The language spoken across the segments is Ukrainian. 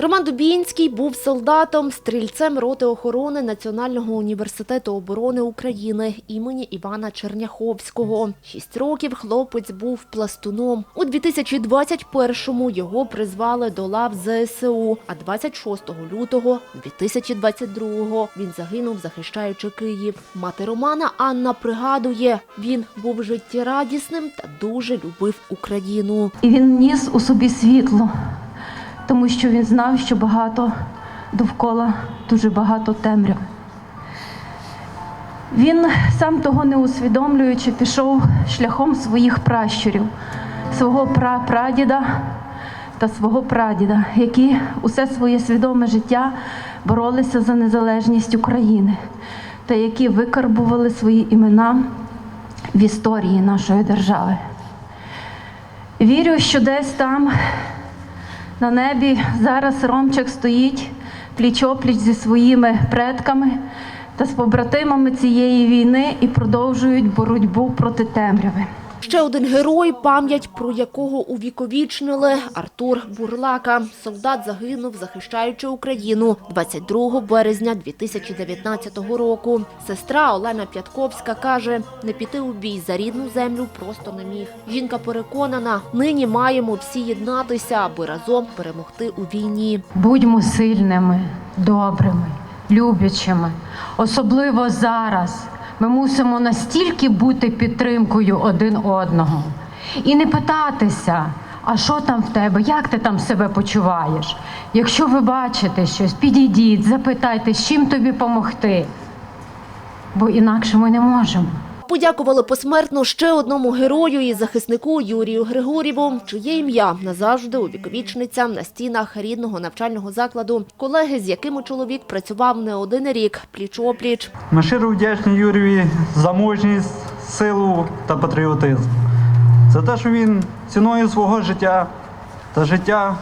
Роман Дубінський був солдатом, стрільцем роти охорони Національного університету оборони України імені Івана Черняховського. Шість років хлопець був пластуном. У 2021-му його призвали до лав ЗСУ, а 26 лютого 2022-го він загинув, захищаючи Київ. Мати Романа Анна пригадує, він був життєрадісним та дуже любив Україну. І він ніс у собі світло, тому що він знав, що багато довкола дуже багато темряви. Він, сам того не усвідомлюючи, пішов шляхом своїх пращурів, свого прапрадіда та свого прадіда, які усе своє свідоме життя боролися за незалежність України та які викарбували свої імена в історії нашої держави. Вірю, що десь там на небі зараз Ромчик стоїть пліч-опліч зі своїми предками та з побратимами цієї війни і продовжують боротьбу проти темряви. Ще один герой, пам'ять про якого увіковічнили Артур Бурлака. Солдат загинув, захищаючи Україну 22 березня 2019 року. Сестра Олена П'ятковська каже, не піти у бій за рідну землю просто не міг. Жінка переконана, нині маємо всі єднатися, аби разом перемогти у війні. Будьмо сильними, добрими, люблячими. Особливо зараз ми мусимо настільки бути підтримкою один одного і не питатися, а що там в тебе, як ти там себе почуваєш. Якщо ви бачите щось, підійдіть, запитайте, з чим тобі допомогти. Бо інакше ми не можемо. Подякували посмертно ще одному герою і захиснику Юрію Григорєву, чиє ім'я назавжди увіковічниться на стінах рідного навчального закладу. Колеги, з якими чоловік працював не один рік, пліч-опліч. Ми щиро вдячні Юрію за мужність, силу та патріотизм. За те, що він ціною свого життя та життя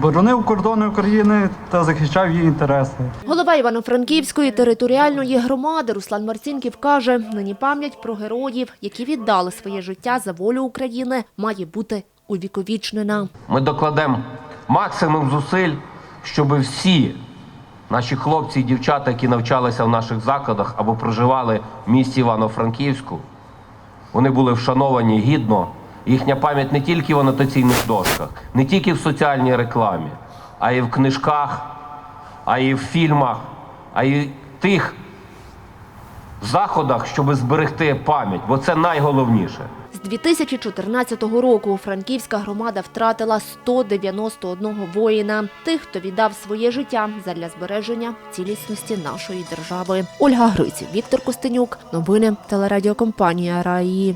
боронив кордони України та захищав її інтереси. Голова Івано-Франківської територіальної громади Руслан Марцінків каже, нині пам'ять про героїв, які віддали своє життя за волю України, має бути увіковічнена. Ми докладемо максимум зусиль, щоб всі наші хлопці і дівчата, які навчалися в наших закладах або проживали в місті Івано-Франківську, вони були вшановані гідно. Їхня пам'ять не тільки в анотаційних дошках, не тільки в соціальній рекламі, а й в книжках, а й в фільмах, а й в тих заходах, щоб зберегти пам'ять, бо це найголовніше. З 2014 року франківська громада втратила 191 воїна, тих, хто віддав своє життя задля збереження цілісності нашої держави. Ольга Гриців, Віктор Костенюк. Новини телерадіокомпанія Раї.